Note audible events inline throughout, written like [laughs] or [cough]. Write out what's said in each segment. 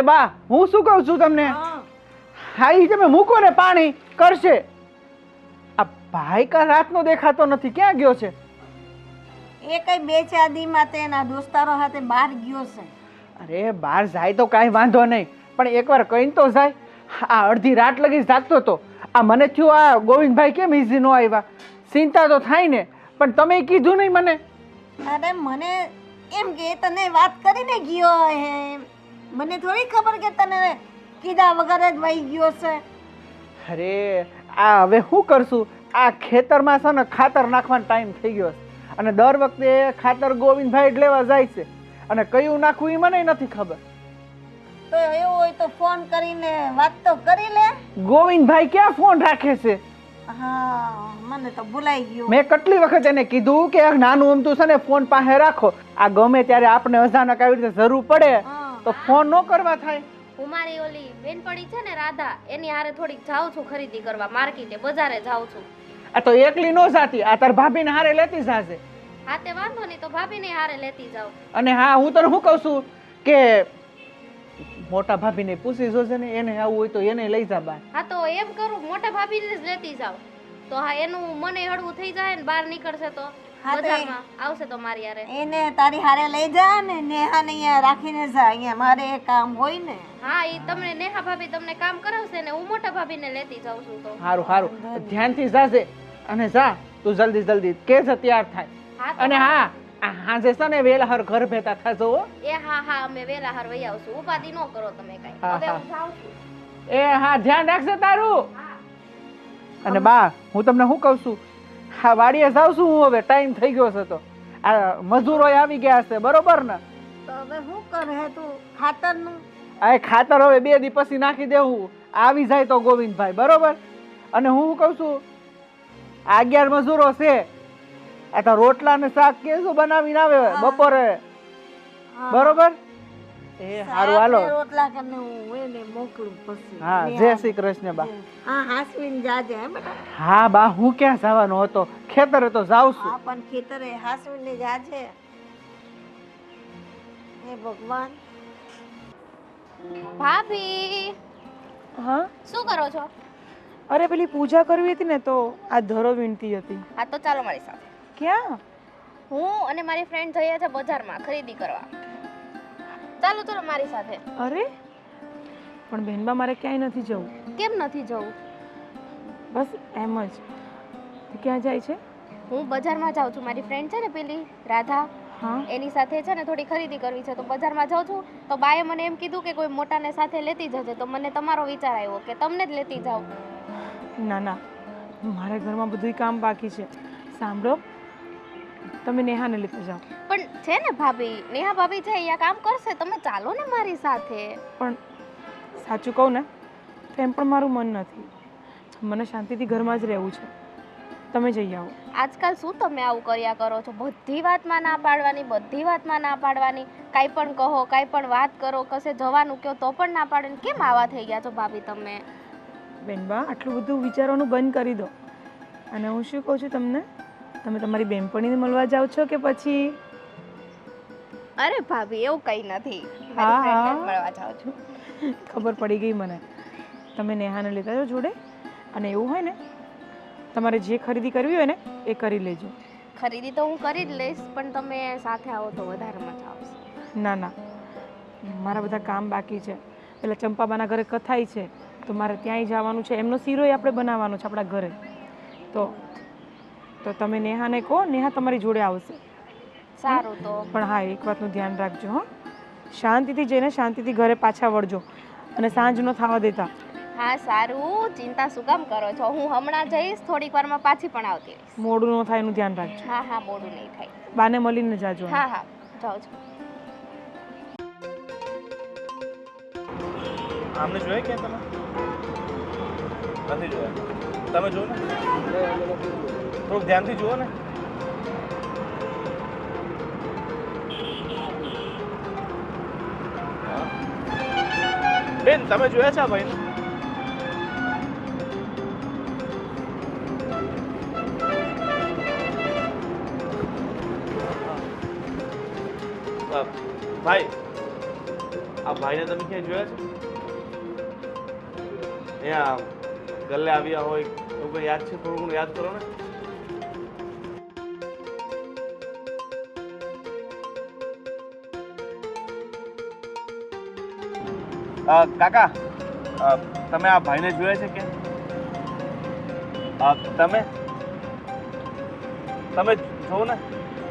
એ બા હું શું કહું છું તમને? હા. ઈ તમે મૂકો ને પાણી કરશે. આ ભાઈ કા રાતનો દેખાતો નથી ક્યાં ગયો છે? એ કઈ બે ચાર દીમાં તેના દોસ્તારો સાથે બહાર ગયો છે. અરે બહાર જાય તો કાંઈ વાંધો નહીં પણ એકવાર કહીને તો જાય. આ અડધી રાત લગી જાગતો હતો. આ મને થયું આ ગોવિંદભાઈ કેમ ઇઝી નો આવ્યા? ચિંતા તો થાય ને પણ તમે કીધું નહીં મને. અરે મને એમ કે તને વાત કરીને ગયો હે. મને થોડી ખબર કે તને કીધા વગર જ વહી ગયો છે. અરે આ હવે શું કરશું? આ ખેતરમાં છે ને ખાતર નાખવાનો ટાઈમ થઈ ગયો છે. અને દર વખતે ખાતર ગોવિંદભાઈ જ લેવા જાય છે. અને કયું નાખવું એ મને નથી ખબર. તો એવું હોય તો ફોન કરીને વાત તો કરી લે. ગોવિંદભાઈ ક્યાં ફોન રાખે છે? હા મને તો ભૂલાઈ ગયું. મેં કેટલી વખત એને કીધું કે નાનું અમતું છે ને ફોન પાસે રાખો. આ ગમે ત્યારે આપણે અચાનક આવી રીતે જરૂર પડે. તો ફોન ન કરવા થાય. હું મારી ઓલી બેનપણી છે ને રાધા એની હારે થોડીક જાઉં છું ખરીદી કરવા માર્કેટે બજારે જાઉં છું. આ તો એકલી નો જાતી આ તાર ભાભીને હારે લેતી જાશે. હા તે વાંધો નહીં તો ભાભીને હારે લેતી જાઉં. અને હા હું તને શું કહું છું કે મોટા ભાભીને પૂછી જોજે ને એને આવું હોય તો એને લઈ જા બાર હા તો એમ કરું મોટા ભાભીને જ લેતી જાઉં. તો હા એનું મને હળવું થઈ જાય ને બહાર નીકળશે તો. હા તો એ- બજારમાં આવશે તો મારી હારે. એને તારી હારે લઈ જા ને નેહાને અહીંયા રાખીને જા. અહીંયા મારે કામ હોય ને. હા એ તમને નેહા ભાભી તમને કામ કરાવશે ને હું મોટા ભાભીને લેતી જાઉં છું તો. સારું સારું ધ્યાનથી જાજે અને જા. તું જલ્દી જલ્દી કે તૈયાર થાય. હા તો અને હા. આ હાજે છે ને વેલા હર ઘર ભેતા થજો હો. એ હા હા અમે વેલા હાર વહી આવશું. ઉપાધિ ન કરો તમે કઈ. હા, હવે હા. હું જાઉં છું. એ હા ધ્યાન રાખજે તારું. હા. અને બા હું તમને શું કહું છું? હા વાડીએ જાવ છું હું હવે ટાઈમ થઈ ગયો છે તો. આ મજૂરો આવી ગયા છે બરોબર ને? તો હવે શું કરે? તું ખાતરનું? આ ખાતર હવે બે દી પછી નાખી દેવું આવી જાય તો ગોવિંદભાઈ બરોબર? અને હું કહું છું? આ અગિયાર મજૂરો છે. આ તો રોટલા ને શાક કેસું બનાવીને આવે બપોરે? બરોબર? એ સારું હાલો. રોટલા કરીને હું એને મોકલું પછી. હા જય શ્રી કૃષ્ણ બા. હા હાસવીને જાજે હે બેટા. હા બા હું ક્યાં જવાનો હતો? ખેતરે તો જાઉં છું. હા પણ ખેતરે હાસવીને જાજે. હે ભગવાન. ભાભી હા? શું કરો છો? અરે પેલી પૂજા કરવી હતી ને તો આ ધરો વીણતી હતી. હા તો ચાલો મારી સાથે. ક્યાં? હું અને મારી ફ્રેન્ડ જઈએ છે બજારમાં ખરીદી કરવા. ચાલો ચાલો મારી સાથે. અરે પણ બહેનબા મારે ક્યાંય નથી જવું. કેમ નથી જવું? બસ એમ જ. તું ક્યાં જાય છે? હું બજારમાં જાઉં છું. મારી ફ્રેન્ડ છે ને પેલી રાધા હા. એની સાથે છે ને થોડી ખરીદી કરવી છે. તો બજારમાં જાઉં છું. તો બાએ મને એમ કીધું કે કોઈ મોટાને સાથે લેતી જજે. તો મને તમારો વિચાર આવ્યો કે તમને જ લેતી જાઉં. ના ના. મારા ઘરમાં બધું કામ બાકી છે. સાંભળો. તમે નેહાને લેતા જાઓ. પણ છે ને ભાભી નેહા ભાભી છે અહીંયા કામ કરશે તમે ચાલો ને મારી સાથે. પણ સાચું કહું ને તો એમ પણ મારું મન નથી. મને શાંતિથી ઘરમાં જ રહેવું છે. તમે જઈ આવો. આજકાલ શું તમે આવું કર્યા કરો છો? બધી વાતમાં ના પાડવાની બધી વાતમાં ના પાડવાની. કાંઈ પણ કહો કાંઈ પણ વાત કરો કશે જવાનું કહો તો પણ ના પાડે ને કેમ આવા થઈ ગયા છો ભાભી તમે? બેનબા આટલું બધું વિચારવાનું બંધ કરી દો. અને હું શું કહું છું તમને? તમે તમારી બેનપણીને મળવા જાઓ છો કે પછી? અરે ભાભી એવું કંઈ નથી. હા, હા. મળવા જાઉં છું. ખબર પડી ગઈ મને. તમે નેહાને લેતા જાઓ જોડે. અને એવું હોય ને તમારે જે ખરીદી કરવી હોય ને એ કરી લેજો. ખરીદી તો હું કરી જ લઈશ પણ તમે સાથે આવો તો વધારે મજા આવશે. ના ના. મારા બધા કામ બાકી છે. પેલા ચંપાબાના ઘરે કથાઈ છે. તો મારે ત્યાંય જવાનું છે. એમનો શીરોય આપણે બનાવવાનો છે આપણા ઘરે. તો તો તમે નેહાને કહો નેહા તમારી જોડે આવશે. સારું તો. પણ હા એક વાતનું ધ્યાન રાખજો હો. શાંતિથી જઈને શાંતિથી ઘરે પાછા વળજો અને સાંજ ન થવા દેતા. હા સારું. ચિંતા શું કામ કરો છો? હું હમણાં જઈશ થોડીક વારમાં પાછી પણ આવતી રહીશ. મોડું ન થાય એનું ધ્યાન રાખજો. હા હા મોડું નહીં થાય. બાને મળીને જાજો. હા હા. જાઉં છું. આમને જોયે કે તમે? નથી જોયા. તમે જુઓ ને? થોડુંક ધ્યાનથી જુઓ ને. બેન, તમે જોયા છે આ ભાઈને? ભાઈ, આ ભાઈને તમે ક્યાંય જોયા છે? અહીંયા ગલ્લે આવ્યા હોય, એવું કંઈ યાદ છે? થોડું ઘણું યાદ કરો ને. કાકા તમે આ ભાઈને જોયા છે કે? તમે? તમે જોવો ને.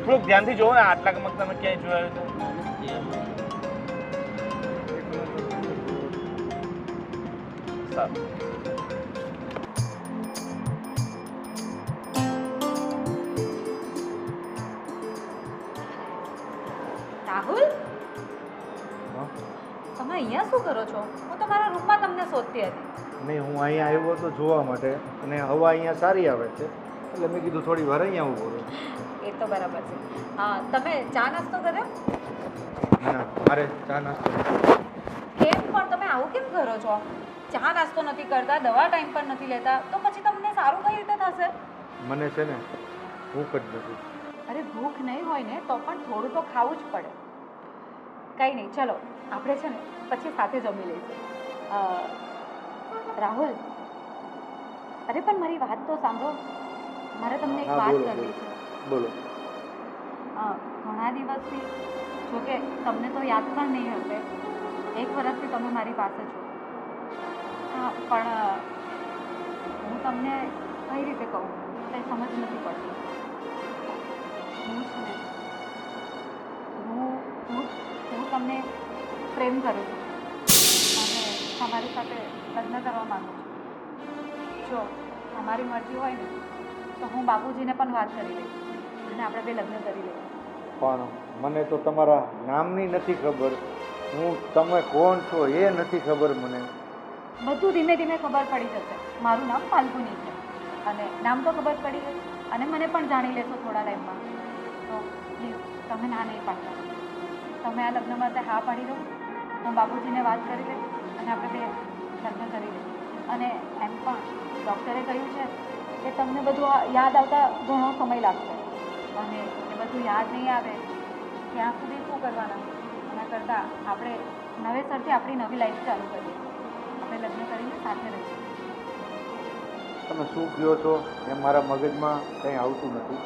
થોડુંક ધ્યાનથી જોવો ને, આટલા કમક તમે ક્યાંય જોયા તો. સારું. શું કરો છો? હું તમારા રૂમમાં તમને શોધતી હતી. નહીં હું અહીંયા આવ્યો હતો જોવા માટે અને હવા અહીંયા સારી આવે છે. એટલે મેં કીધું થોડી વાર અહીંયા ઊભો રહું. એ તો બરાબર છે. હા તમે ચા નાસ્તો કર્યો? ના મારે ચા નાસ્તો કેમ? પણ તમે આવું કેમ કરો છો? ચા નાસ્તો નથી કરતા દવા ટાઈમ પર નથી લેતા તો પછી તમને સારું કઈ રીતે થશે? મને છે ને ભૂખ જ નથી. અરે ભૂખ નહીં હોય ને તો પણ થોડું તો ખાવું જ પડે. કંઈ નહીં ચલો આપણે છે ને પછી સાથે જમી લઈશું છે. રાહુલ અરે પણ મારી વાત તો સાંભળો. મારે તમને એક વાત કરવી છે. બોલો. ઘણા દિવસથી જોકે તમને તો યાદ પણ નહીં હશે એક વર્ષથી તમે મારી પાસે છો. હા પણ હું તમને કઈ રીતે કહું? કંઈ સમજ નથી પડતી. હું છું હું હું હું તમને પ્રેમ કરું છું. તમારી સાથે લગ્ન કરવા માગું છું. જો તમારી મરજી હોય ને તો હું બાપુજીને પણ વાત કરી લઈશ અને આપણે બે લગ્ન કરી લઈએ પણ મને તો તમારા નામની નથી ખબર. હું તમે કોણ છો એ નથી ખબર મને. બધું ધીમે ધીમે ખબર પડી જશે. મારું નામ ફાલ્ગુની છે. અને નામ તો ખબર પડી ગઈ અને મને પણ જાણી લેશો થોડા ટાઈમમાં. તો પ્લીઝ તમે ના નહીં પાડતા. તમે આ લગ્ન માટે હા પાડી દો. હું બાપુજીને વાત કરી લઈશ. અને આપણે તે લગ્ન કરી દઈએ અને એમ પણ ડૉક્ટરે કહ્યું છે કે તમને બધું યાદ આવતા ઘણો સમય લાગશે. અને એ બધું યાદ નહીં આવે ત્યાં સુધી શું કરવાના? એના કરતાં આપણે નવેસરથી આપણી નવી લાઈફ ચાલુ કરીએ. આપણે લગ્ન કરીને સાથે રહીશું તમે શું કહો છો? એ મારા મગજમાં કંઈ આવતું નથી.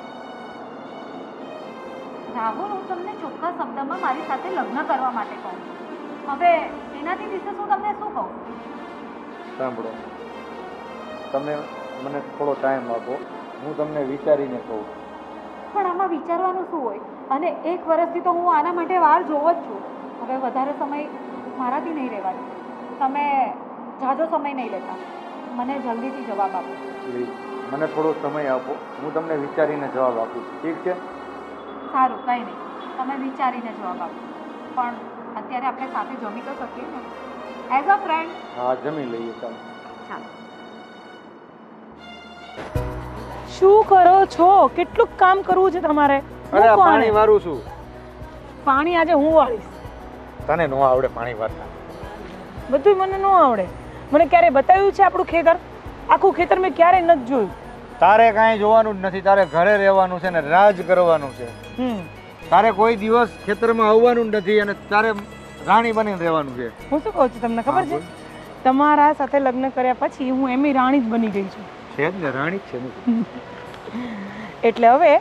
રાહુલ હું તમને ચોખ્ખા શબ્દમાં મારી સાથે લગ્ન કરવા માટે કહું છું. હવે એનાથી વિશે શું તમને શું કહું? સાંભળો. તમે મને થોડો ટાઈમ આપો. હું તમને વિચારીને કહું. પણ આમાં વિચારવાનું શું હોય? અને એક વર્ષથી તો હું આના માટે વાર જોવો જ છું. હવે વધારે સમય મારાથી નહીં રહેવાનો. તમે ઝાઝો સમય નહીં લેતા. મને જલ્દીથી જવાબ આપો. પ્લીઝ મને થોડો સમય આપો. હું તમને વિચારીને જવાબ આપું. છું ઠીક છે? સારું કંઈ નહીં. તમે વિચારીને જવાબ આપો. પણ અત્યારે આપણે સાથે જમી તો શકીએ ને? એઝ અ ફ્રેન્ડ હા જમી લઈએ ચાલો. ચાલો. શું કરો છો? કેટલું કામ કરવું છે તમારે? અરે. પાણી વારું છું. પાણી આજે હું વાળીશ? તને ન આવડે પાણી વાળતા બધું મને ન આવડે. મને ક્યારે બતાવ્યું છે આપણું ખેતર? આખું ખેતર મેં ક્યારેય નથી જોયું? તારે કાંઈ જોવાનું જ નથી. તારે ઘરે રહેવાનું છે ને રાજ કરવાનું છે. હમ. તારે કોઈ દિવસ ખેતરમાં આવવાનું નથી અને તારે રાણી બનીને રહેવાનું છે. હું શું કહું છું તમને ખબર છે? તમારા સાથે લગ્ન કર્યા પછી હું એમની રાણી જ બની ગઈ છું. છે જ ને રાણી જ છે [laughs] એટલે હવે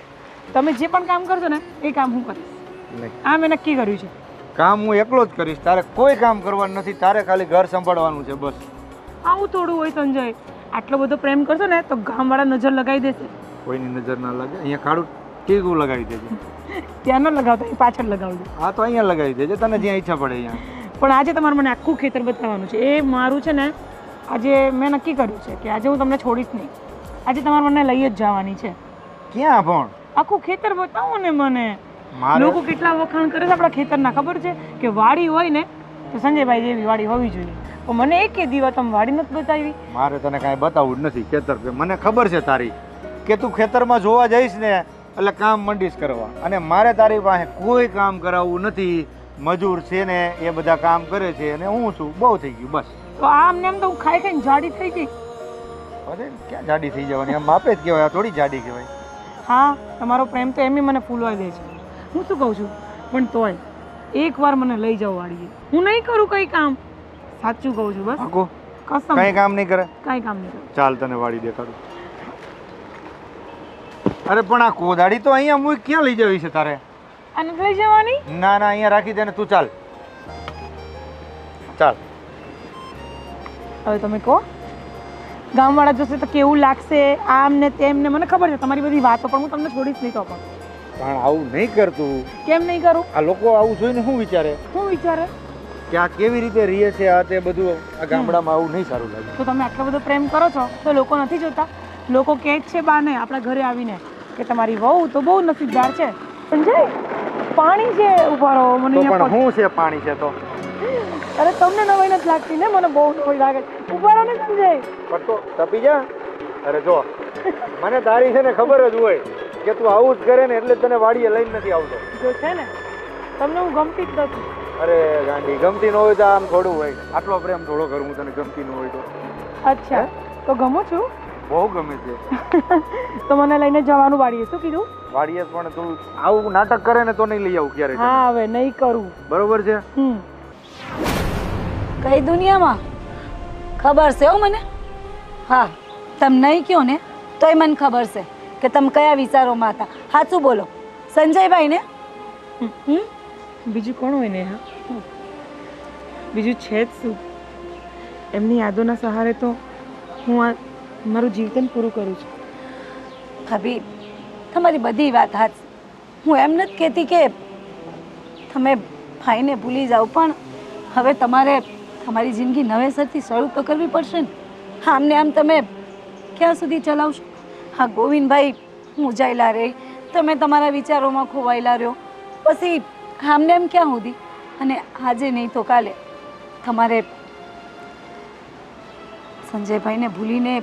તમે જે પણ કામ કરશો ને એ કામ હું કરીશ. આ મેં નક્કી કર્યું છે. કામ હું એકલો જ કરીશ. તારે કોઈ કામ કરવાનું નથી. તારે ખાલી ઘર સંભાળવાનું છે બસ. આવું થોડું હોય સંજય. આટલો બધો પ્રેમ કરશો ને તો ગામવાળા નજર લગાવી દેશે. કોઈની નજર ના લાગે. અહીંયા કાળું ટીકું લગાવી દેજે? ત્યાં ન લગાવતા એ પાછળ લગાવજો. હા તો અહીંયા લગાવી દેજે તને જ્યાં ઈચ્છા પડે અહીંયા. પણ આજે તમારે મને આખું ખેતર બતાવવાનું છે. એ મારું છે ને આજે મેં નક્કી કર્યું છે કે આજે હું તમને છોડીશ નહીં. આજે તમારે મને લઈ જ જવાની છે. ક્યાં પણ? આખું ખેતર બતાવો ને મને. લોકો કેટલા વખાણ કરે છે આપણા ખેતરના ખબર છે? કે વાડી હોય ને તો સંજયભાઈ જેવી વાડી હોવી જોઈએ. પણ મને એક દિવસ તમે વાડી નથી બતાવી. મારે તને કાંઈ બતાવવું જ નથી ખેતર મને ખબર છે તારી કે તું ખેતરમાં જોવા જઈશ ને એટલે કામ મંડીશ કરવા. અને મારે તારી પાસે કોઈ કામ કરાવવું નથી. મજૂર છે ને એ બધા કામ કરે છે અને હું છું. બહુ થઈ ગયું બસ. તો આમ ને એમ તો હું ખાઈ ખાઈને જાડી થઈ ગઈ. અરે ક્યાં જાડી થઈ જવાની? આમ માપે જ કહેવાય થોડી જાડી કહેવાય. હા તમારો પ્રેમ તો એમ મને ફૂલવાઈ દે છે. હું શું કહું છું? પણ તોય એકવાર મને લઈ જાઓ વાડીએ. હું નહીં કરું કંઈ કામ. સાચું કહું છું બસ. કસમ. કઈ કામ નહીં કરે? કાંઈ કામ નહીં કરું. ચાલ તને વાડી દેખાડું. અરે પણ આ કોદાળી તો અહીંયા હું ક્યાં લઈ જવી છે તારે? અને લઈ જવાની? ના ના અહીંયા રાખી દે ને તું ચાલ. ચાલ. હવે તમે કહો. ગામવાળા જોશે તો કેવું લાગશે આમ ને તેમ ને મને ખબર છે તમારી બધી વાતો પણ હું તમને છોડીશ નહીં તો પણ. પણ આવું નહીં કરતું. કેમ નહીં કરું? આ લોકો આવું જોઈને શું વિચારે? શું વિચારે? કે આ કેવી રીતે રીએ છે આ તે બધું? આ ગામડામાં આવું નહીં સારું લાગે. તો તમે આટલો બધો પ્રેમ કરો છો તો લોકો નથી જોતા. લોકો કહે છે બાને આપણા ઘરે આવીને કે તમારી વહુ તો બહુ નસીબદાર છે. સંજય પાણી છે ઊભા રહો મને પણ શું છે પાણી છે તો? અરે તમને નવાઈ નથી લાગતી ને મને બહુ નવાઈ લાગે છે. ઊભા રહો ને સંજય. પણ તો તપી જા. અરે જો મને તારી છે ને ખબર જ હોય કે તું આવું જ કરે ને એટલે તને વાડીએ લઈને નથી આવતો. જો છે ને તમને હું ગમતી જ નથી. અરે ગાંડી ગમતી ન હોય તો આમ થોડું હોય. આટલો પ્રેમ થોડો કરું હું તને ગમતી ન હોય તો. અચ્છા તો ગમો છું? બહુ ગમે છે. [laughs] તો મને લઈને જવાનું વાડીએ શું કીધું? વાડીએ પણ તું આવું નાટક કરે ને તો નહીં લઈ આવું ક્યારે હા હવે નહીં કરું. બરોબર છે? કઈ દુનિયામાં? ખબર છે હો મને? હા તમે નહીં કહો ને તોય મને ખબર છે કે તમે કયા વિચારોમાં હતા. સાચું બોલો. સંજયભાઈ ને? બીજું કોણ હોય ને હા? બીજું છે જ શું? એમની યાદોના સહારે તો હું આ મારું જીવતન પૂરું કરું છું. ભાભી, તમારી બધી વાત હાથ હું એમ નથી કહેતી કે તમે ભાઈને ભૂલી જાઓ, પણ હવે તમારે તમારી જિંદગી નવેસરથી શરૂ તો કરવી પડશે ને. આમને આમ તમે ક્યાં સુધી ચલાવશો? હા, ગોવિંદભાઈ મૂંઝાયેલા રહે. તમે તમારા વિચારોમાં ખોવાયેલા રહ્યો. પછી આમને એમ ક્યાં સુધી? અને આજે નહીં તો કાલે તમારે સંજયભાઈને ભૂલીને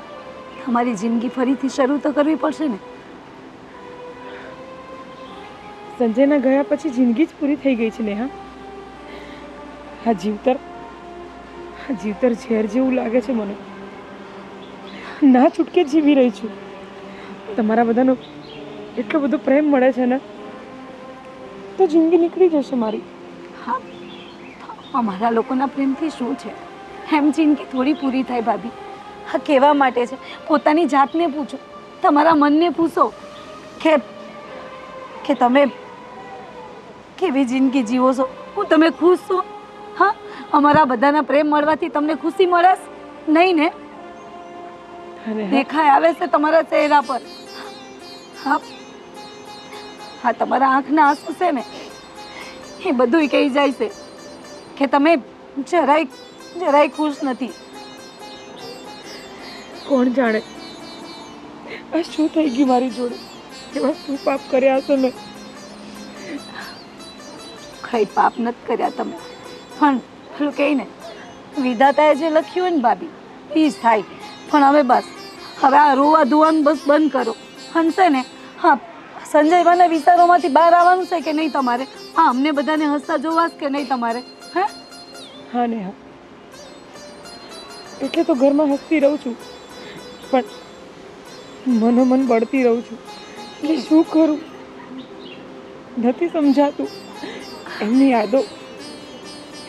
તમારી જિંદગી ફરીથી શરૂ તો કરવી પડશે ને. સંજયના ગયા પછી જિંદગી જ પૂરી થઈ ગઈ છે નેહા. આ જીવતર આ જીવતર ઝેર જેવું લાગે છે મને. ના છૂટકે જીવી રહી છું. તમારા બધાનો એટલો બધો પ્રેમ મળે છે ને તો જિંદગી નીકળી જશે મારી. હા અમારા લોકોના પ્રેમથી શું છે? એમ જિંદગી થોડી પૂરી થાય ભાભી. હા કહેવા માટે છે. પોતાની જાતને પૂછો. તમારા મનને પૂછો કે કે તમે કેવી જિંદગી જીવો છો? હું તમે ખુશ છો? હા અમારા બધાના પ્રેમ મળવાથી તમને ખુશી મળેશ નહીં ને? દેખાય આવે છે તમારા ચહેરા પર. હા. હા તમારા આંખના આંસુ છે ને? એ બધું કહી જાય છે કે તમે જરાય જરાય ખુશ નથી. કોણ જાણે? આ શું થઈ ગયું મારી જોડે? એવા શું પાપ કર્યા હશે મેં કઈ પાપ નથી કર્યા તમે. પણ પેલું કહે ને વિધાતાએ જે લખ્યું હોય ને ભાભી એ જ થાય. પણ હવે બસ હવે આ રોવા ધોવાનું બસ બંધ કરો. હનશે ને હા સંજય સંજયભાઈના વિચારોમાંથી બહાર આવવાનું છે કે નહીં તમારે? હા અમને બધાને હસતા જોવા કે નહીં તમારે? હા? હા ને હા. એટલે તો ઘરમાં હસતી રહું છું. પણ મનોમન બળતી રહું છું એટલે શું કરું? નથી સમજાતું. એમની યાદો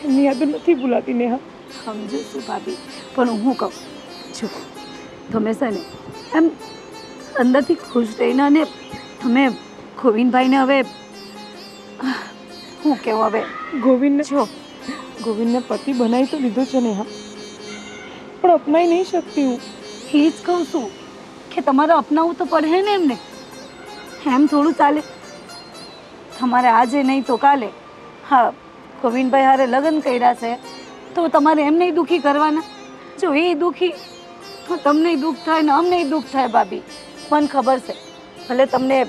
એમની યાદો નથી ભૂલાતી નેહા. સમજુ છું ભાભી પણ હું કહું જો તમે છે ને એમ અંદરથી ખુશ રહીને અને તમે ગોવિંદભાઈને હવે હું કેવું હવે? ગોવિંદને છો ગોવિંદને પતિ બનાવી તો લીધો છે નેહા. પણ અપનાઈ નહીં શકતી હું. એ જ કહું છું કે તમારે અપનાવવું તો પડે ને એમને. એમ થોડું ચાલે. તમારે આજે નહીં તો કાલે. હા, ગોવિંદભાઈ હારે લગ્ન કર્યા છે, તો તમારે એમને દુઃખી કરવાના? જો એ દુઃખી, તો તમને દુઃખ થાય ને અમને દુઃખ થાય ભાભી. મને ખબર છે. ભલે તમને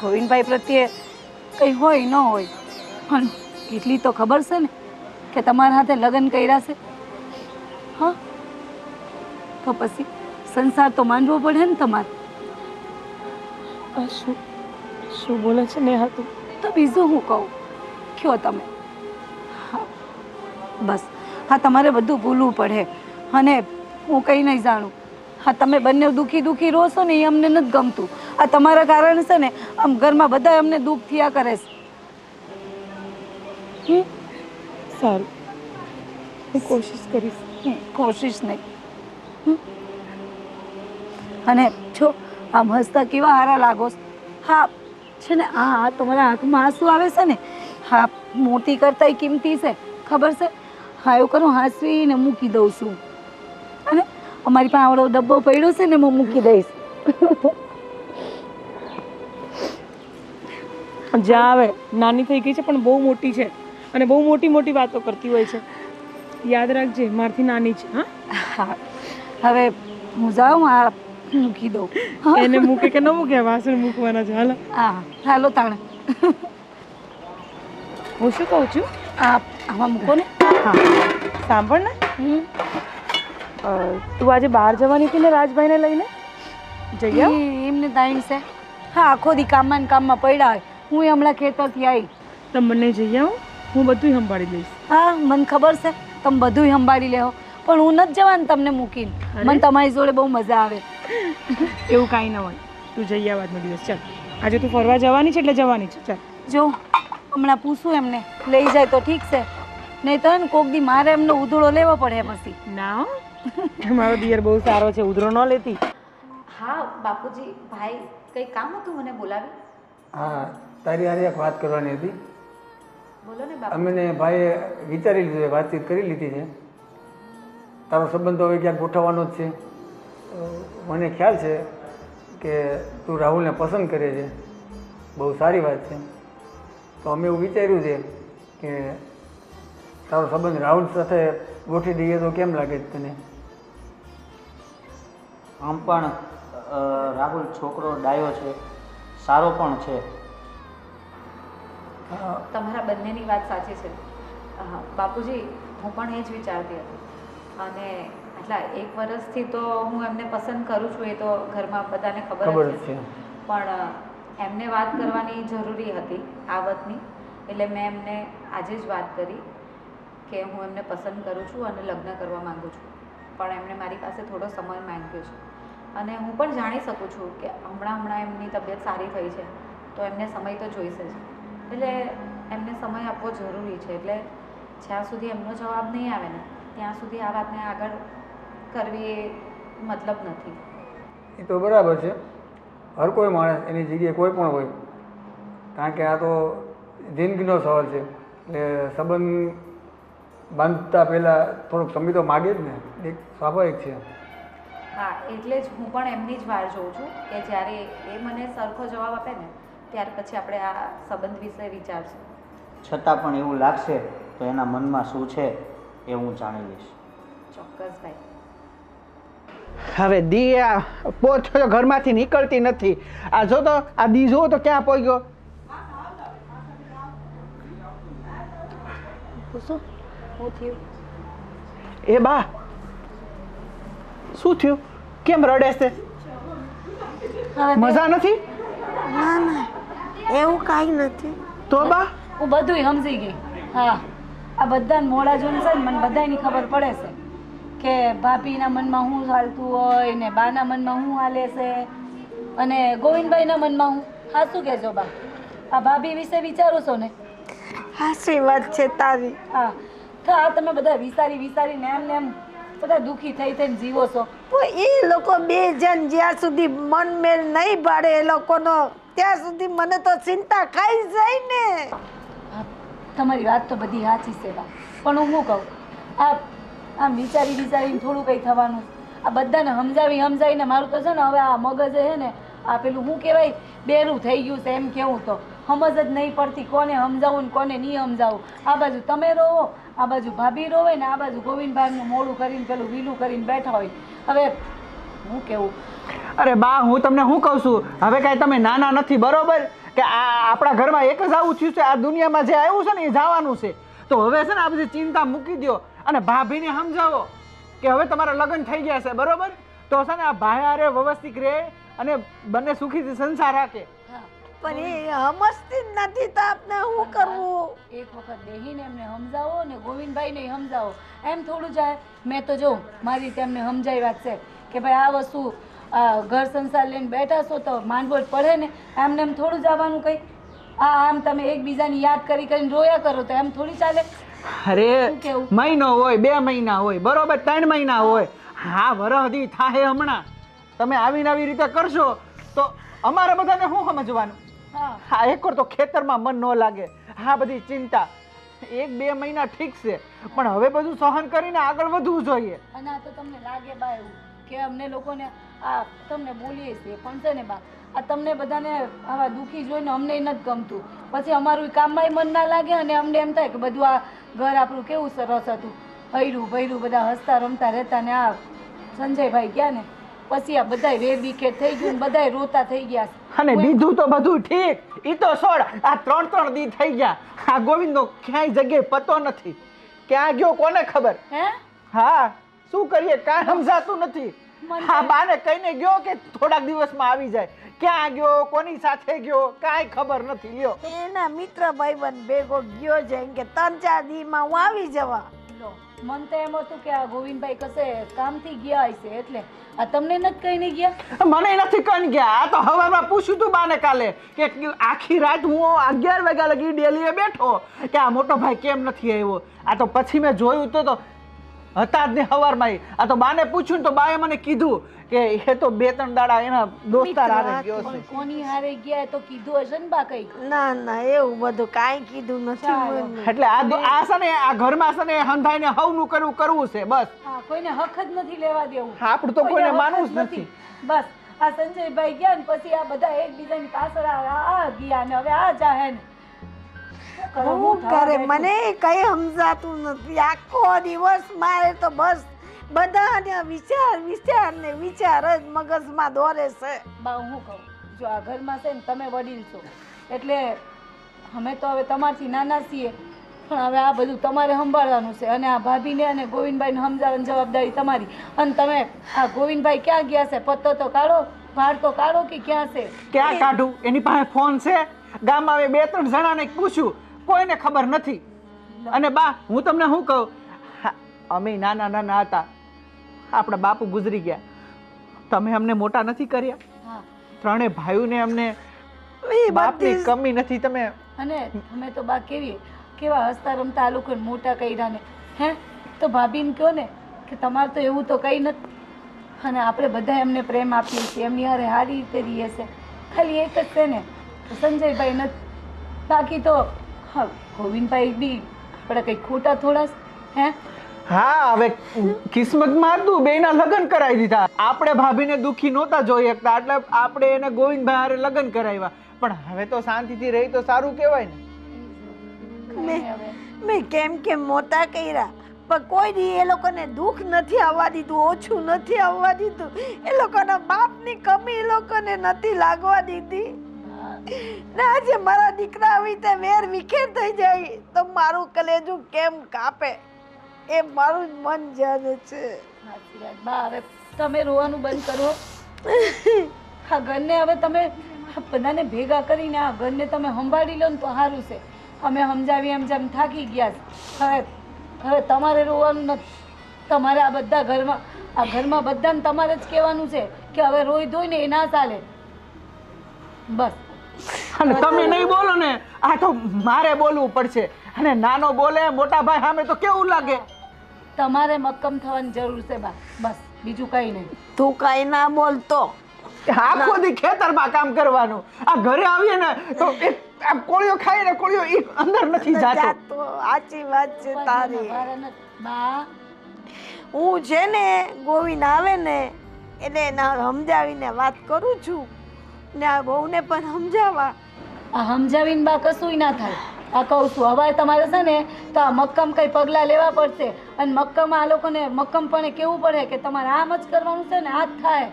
ગોવિંદભાઈ પ્રત્યે કંઈ હોય ન હોય, પણ એટલી તો ખબર છે ને કે તમારા હાથે લગ્ન કર્યા છે. હા, તો પછી? સંસાર તો માનવો પડે ને તમારે. શું શું બોલે છે નેહા તું? તો બીજું હું કહું? કયો તમે? બસ. હા તમારે બધું ભૂલવું પડે. અને હું કંઈ નહીં જાણું. હા તમે બંને દુઃખી દુઃખી રહો છો ને એ અમને નથી ગમતું. આ તમારા કારણે છે ને આમ ઘરમાં બધા અમને દુઃખ થયા કરે છે? સારું. હું કોશિશ કરીશ. કોશિશ નહીં. અને જો આમ હસતા કેવા હારા લાગો હા છે ને આ તમારા આંખમાં આંસુ આવે છે ને? હા મોટી કરતાંય કિંમતી છે ખબર છે? હા એવું કરું હાંસવીને મૂકી દઉં છું. અને અમારી પાસે આવડો ડબ્બો પડ્યો છે ને હું મૂકી દઈશ. જ્યાં આવે નાની થઈ ગઈ છે પણ બહુ મોટી છે. અને બહુ મોટી મોટી વાતો કરતી હોય છે. યાદ રાખજે મારથી નાની છે હા? હા હવે હું જાઉં આ મૂકી દઉં. એને મૂકે કે ન મૂકે? વાસણ મૂકવાના છે. હાલો. હા હાલો તાણે. હું શું કહું છું? આ આમાં મૂકો ને. હા. સાંભળ ને. હમ. તું આજે બહાર જવાની હતી ને રાજભાઈને લઈને? જઈ આવ. ઈ એમને ટાઈમ છે. હા આખો દી કામમાં ને કામમાં પડ્યા હું હમણાં ખેતરથી આવી તમે બંને જઈ આવું. હું બધું સંભાળી લઈશ. હા મને ખબર છે. તમે બધું સંભાળી લેવો પણ હું નથી જવાનું તમને મૂકીને. મને તમારી જોડે બહુ મજા આવે. એવું કાંઈ ન હોય. તું જઈ આવવાનો દિવસ. ચાલ. આજે તું ફરવા જવાની છે એટલે જવાની છે. ચાલ. જો હમણાં પૂછું એમને. લઈ જાય તો ઠીક છે. નહીં તો ને કોક દી મારે એમનો ઉધડો લેવો પડે પછી. ના હો. મારો દિયર બહુ સારો છે. ઉધળો ન લેતી? હા બાપુજી ભાઈ કંઈ કામ હતું મને બોલાવી? હા તારી હારે એક વાત કરવાની હતી. બોલો ને બાપુ. અમે ભાઈએ વિચારી લીધું છે વાતચીત કરી લીધી છે. તારો સંબંધ હવે ક્યાંક ગોઠવવાનો જ છે. મને ખ્યાલ છે કે તું રાહુલને પસંદ કરે છે. બહુ સારી વાત છે. તો અમે એવું વિચાર્યું છે કે તારો સંબંધ રાહુલ સાથે ગોઠવી દઈએ તો કેમ લાગે છે તને? આમ પણ રાહુલ છોકરો ડાયો છે. સારો પણ છે. તમારા બંનેની વાત સાચી છે. બાપુજી હું પણ એ જ વિચારતી હતી. અને આટલા એક વર્ષથી તો હું એમને પસંદ કરું છું એ તો ઘરમાં બધાને ખબર જ છે. પણ એમને વાત કરવાની જરૂરી હતી આ વાતની એટલે મેં એમને આજે જ વાત કરી કે હું એમને પસંદ કરું છું અને લગ્ન કરવા માંગુ છું. પણ એમણે મારી પાસે થોડો સમય માંગ્યો છે. અને હું પણ જાણી શકું છું કે હમણાં હમણાં એમની તબિયત સારી થઈ છે તો એમને સમય તો જોઈશે જ. એટલે એમને સમય આપવો જરૂરી છે. એટલે જ્યાં સુધી એમનો જવાબ નહીં આવે ને ત્યાં સુધી આ વાતને આગળ કરવી એ મતલબ નથી. એ તો બરાબર છે. હર કોઈ માણસ એની જગ્યાએ કોઈ પણ હોય કારણ કે આ તો જિંદગીનો સવાલ છે. એટલે સંબંધ બાંધતા પહેલાં થોડોક સમય તો માગે જ ને એક સ્વાભાવિક છે. હા એટલે જ હું પણ એમની જ વાર જોઉં છું કે જ્યારે એ મને સરખો જવાબ આપે ને ત્યાર પછી આપણે આ સંબંધ વિશે વિચારશું. છતાં પણ એવું લાગશે તો એના મનમાં શું છે એ હું જાણી લઈશ. ચોક્કસ ભાઈ. હવે દી આ પોત ઘરમાંથી નીકળતી નથી. આ જો તો આ દી જુઓ તો ક્યાં પહોંચ્યો એ બા શું થયું? કેમ રડે છે? મજા નથી? ના ના. એવું કાંઈ નથી. તો બા? હું બધુંય સમજી ગઈ. હા. આ બધા મોડા જોઈને છે ને મને બધાની ખબર પડે છે. કે ભાભીના મનમાં શું ચાલતું હોય ને બાના મનમાં શું હાલે છે અને ગોવિંદભાઈના મનમાં હું હા શું કહેજો બા? આ ભાભી વિશે વિચારો છો ને? હાસી વાત છે તારી. હા. તો આ તમે બધા વિચારી વિચારીને એમ ને એમ બધા દુઃખી થઈ થઈને જીવો છો. તો એ લોકો બે જણ જ્યાં સુધી મન મેળ નહીં પાડે એ લોકોનો ત્યાં સુધી મને તો ચિંતા ખાઈ જાય ને. તમારી વાત તો બધી સાચી છે બા. પણ હું શું કહું? આ આમ વિચારી વિચારીને થોડું કંઈ થવાનું. આ બધાને સમજાવી સમજાવીને મારું તો છે ને હવે આ મગજ છે ને, આ પેલું શું કહેવાય, બેરું થઈ ગયું છે એમ કેવું તો. સમજ જ નહીં પડતી કોને સમજાવું ને કોને નહીં સમજાવું. આ બાજુ તમે રોવો આ બાજુ ભાભી રોવે ને આ બાજુ ગોવિંદભાઈનું મોડું કરીને પેલું વીલું કરીને બેઠા હોય. હવે હું કેવું? અરે બા, હું તમને શું કહું છું? હવે કાંઈ તમે નાના નથી, બરોબર? કે આ આપણા ઘરમાં એક જ આવું થયું છે, આ દુનિયામાં જે આવ્યું છે ને એ જવાનું છે. તો હવે છે ને આ બધી ચિંતા મૂકી દો અને ભાભીને સમજાવો કે હવે તમારા લગ્ન થઈ ગયા છે બરોબર? તો છે ને આ ભાઈ આરે વ્યવસ્થિત રહે અને બંને સુખીથી સંસાર રાખે પણ એ સમજતી જ નથી તો આપને શું કરવું? એક વખત દેહીને એમને સમજાવો ને ગોવિંદભાઈને સમજાવો. એમ થોડું જાય. મેં તો જો મારી રીતે એમને સમજાવી વાત છે કે ભાઈ આ વસ્તુ આ ઘર સંસાર લઈને બેઠા છો તો માંડવો પડે ને એમને એમ થોડું જવાનું કંઈ. આ આમ તમે એકબીજાની યાદ કરી કરીને રોયા કરો તો એમ થોડી ચાલે. અરે મહિનો હોય બે મહિના હોય બરોબર ત્રણ મહિના હોય. હા વરહદી થાય હમણાં. તમે આવીને આવી રીતે કરશો તો અમારે બધાને શું સમજવાનું? હા. હા એક તો ખેતરમાં મન ન લાગે. હા બધી ચિંતા. એક બે મહિના ઠીક છે પણ હવે બધું સહન કરીને આગળ વધવું જોઈએ. અને આ તો તમને લાગે બા એવું કે અમને લોકોને આ તમને બોલીએ છીએ પણ છે ને બા આ તમને બધાને આવા દુઃખી જોઈને અમને નથી ગમતું. પછી અમારું કામમાં મન ના લાગે અને અમને એમ થાય કે બધું આ ઘર આપણું કેવું સરસ હતું. હૈરું ભૈરું બધા હસતા રમતા રહેતા ને આ સંજયભાઈ ગયા ને? પછી આ બધાય વેર વિખેર થઈ ગયું ને બધાય રોતા થઈ ગયા. અને બીજું તો બધું ઠીક. એ તો છોડ આ ત્રણ ત્રણ દી થઈ ગયા. આ ગોવિંદનો ક્યાંય જગ્યાએ પતો નથી. ક્યાં ગયો કોને ખબર? હે? હા શું કરીએ? કાંઈ સમજાતું નથી. આ બાને કહીને ગયો કે થોડાક દિવસમાં આવી જાય. ક્યાં ગયો કોની સાથે ગયો કાંઈ ખબર નથી લ્યો. એના મિત્ર ભાઈબંધ ભેગો ગયો છે એમ કે ત્રણ ચાર દીમાં હું આવી જવા. મન તો એમ હતું કે આ ગોવિંદભાઈ કશે કામથી ગયા હશે એટલે આ તમને નથી કહીને ગયા? મને નથી કન ગયા. આ તો હવામાં પૂછ્યું તું બાને કાલે કે આખી રાત હું અગિયાર વાગ્યા લગી ડેલીએ બેઠો કે આ મોટો ભાઈ કેમ નથી આવ્યો? આ તો પછી મેં જોયું તો તો હતા જ ને હવારમાં આ તો બાને પૂછ્યું ને તો બાએ મને કીધું કે એ તો બે ત્રણ દાડા એના દોસ્તાર હારે ગયો છે. કોની હારે ગયા તો કીધું હશે ને બા કઈ ના ના એવું બધું કાઈ કીધું નથી એટલે આ આ છે ને આ ઘરમાં છે ને હંધાઈને હવનું કરવું કરવું છે બસ. હા કોઈને હક જ નથી લેવા દેવું. આપણું તો કોઈને માનવું જ નથી. બસ આ સંજયભાઈ ગયા ને પછી આ બધા એકબીજાની પાછળ આ ગયા ને હવે આ જાહે ને. શું કરે, મને કઈ સમજાતું નથી. આખો દિવસ મારે તો બસ બધાને વિચાર વિચાર ને વિચાર જ મગજમાં દોરે છે. બા હું કહું જો આ ઘરમાં છે ને તમે વડીલ છો એટલે અમે તો હવે તમારથી નાના છીએ પણ હવે આ બધું તમારે સંભાળવાનું છે અને આ ભાભીને અને ગોવિંદભાઈને સમજાવવાની જવાબદારી તમારી. અને તમે આ ગોવિંદભાઈ ક્યાં ગયા છે? પત્તો તો કાઢો ભાર તો કાઢો કે ક્યાં છે? ક્યાં કાઢું? એની પાસે ફોન છે. ગામમાં હવે બે ત્રણ જણાને પૂછ્યું કોઈને ખબર નથી. અને બા હું તમને શું કહું? હા, અમે નાના નાના હતા. આપણા બાપુ ગુજરી ગયા. તમે અમને મોટા નથી કર્યા. હા. ત્રણે ભાઈઓને અમને એ બાપની કમી નથી તમે અને અમે તો બા કેવી કેવા હસતા રમતા આ લોકોને મોટા કર્યા ને હે? તો ભાભીને કહો ને કે તમારે તો એવું તો કંઈ નથી અને આપણે બધા એમને પ્રેમ આપીએ છીએ. એમની હારે સારી રીતે રહીએ છે ખાલી એક જ છે ને સંજયભાઈ નથી. બાકી તો હા ગોવિંદભાઈ બી આપણે કંઈ ખોટા થોડા હે? હા હવે કિસ્મતમાં હતું બેના લગ્ન કરાવી દીધા. આપણે ભાભીને દુખી નહોતા જોઈ શકતા એટલે આપણે એને ગોવિંદભાઈ હારે લગ્ન કરાવ્યા. પણ હવે તો શાંતિથી રહી તો સારું કહેવાય ને. મેં મેં કેમ કેમ મોટા કર્યા પણ કોઈ દી એ લોકોને દુઃખ નથી આવવા દીધું ઓછું નથી આવવા દીધું. એ લોકોના બાપની કમી એ લોકોને નથી લાગવા દીધી. ને, આજે મારા દીકરા આવી રીતે વેર વિખેર થઈ જાય. તો મારું કલેજું કેમ કાપે? એ મારું જ મન જાણે છે. તમે રોવાનું બંધ કરો. આ ઘરને હવે તમે બધાને ભેગા કરીને આ ઘરને તમે સંભાળી લો ને તો સારું છે. અમે સમજાવી એમ જેમ થાકી ગયા હવે હવે તમારે રોવાનું નથી. તમારે આ બધા ઘરમાં, આ ઘરમાં બધાને તમારે જ કહેવાનું છે કે હવે રોઈ ધોઈ ને એ ના ચાલે. બસ. અને તમે નહીં બોલો ને આ તો મારે બોલવું પડશે. અને નાનો બોલે મોટા ભાઈ સામે તો કેવું લાગે? તમારે મક્કમ થવાની જરૂર છે બા. બસ બીજું કઈ નહીં. તું કઈ ના બોલતો આખો દી ખેતરમાં કામ કરવાનું. આ ઘરે આવીએ ને તો એક આ કોળિયો ખાય ને કોળિયો એક અંદર નથી જાતો. તો. સાચી વાત છે તારી. બા. હું છે ને ગોવિંદ આવે ને એટલે એને સમજાવીને વાત કરું છું. ને આ બહુને પણ સમજાવવા આ સમજાવીને બા કશું ના થાય. આ કહું છું હવે તમારે છે ને તો આ મક્કમ કઈ પગલાં લેવા પડશે. અને મક્કમ આ લોકોને મક્કમ પણ કેવું પડે કે તમારે આમ જ કરવાનું છે ને આ જ થાય.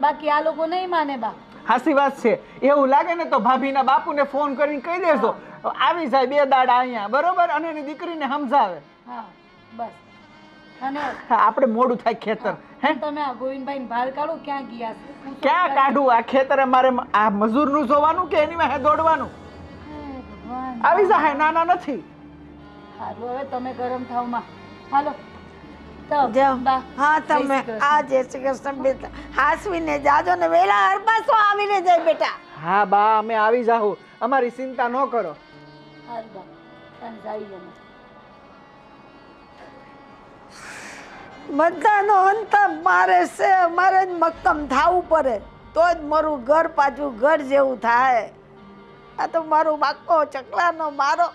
બાકી આ લોકો નહીં માને બા. હાસી વાત છે. એવું લાગે ને તો ભાભીના બાપુને ફોન કરીને કહી દેજો. આવી જાય બે દાડા અહીંયા બરોબર? અને એની દીકરીને સમજાવે. હા બસ. અને આપણે મોડું થાય ખેતર હે તમે આ ગોવિંદભાઈ બહાર કાઢો ક્યાં ગયા છે? ક્યાં કાઢું? આ ખેતરે મારે આ મજૂરનું જોવાનું કે એની વાહે દોડવાનું? હે ભગવાન. આવી જાય નાના નથી. સારું હવે તમે ગરમ થાવમાં હાલો તો હા તમે આ જય શ્રી કૃષ્ણ બેટા. હાસવીને જાજો ને વેલા હરપાસો આવીને જાય બેટા. હા બા અમે આવી જાહું. અમારી ચિંતા ન કરો. હા બા જાવી બધાનો અંત મારે છે, મારે જ મક્કમ થવું પડે. તો જ મારું ઘર પાછું ઘર જેવું થાય. આ તો મારો બાકો ચકલાનો મારો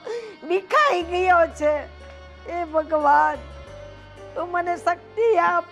વિખાઈ ગયો છે. એ ભગવાન, તું મને શક્તિ આપ.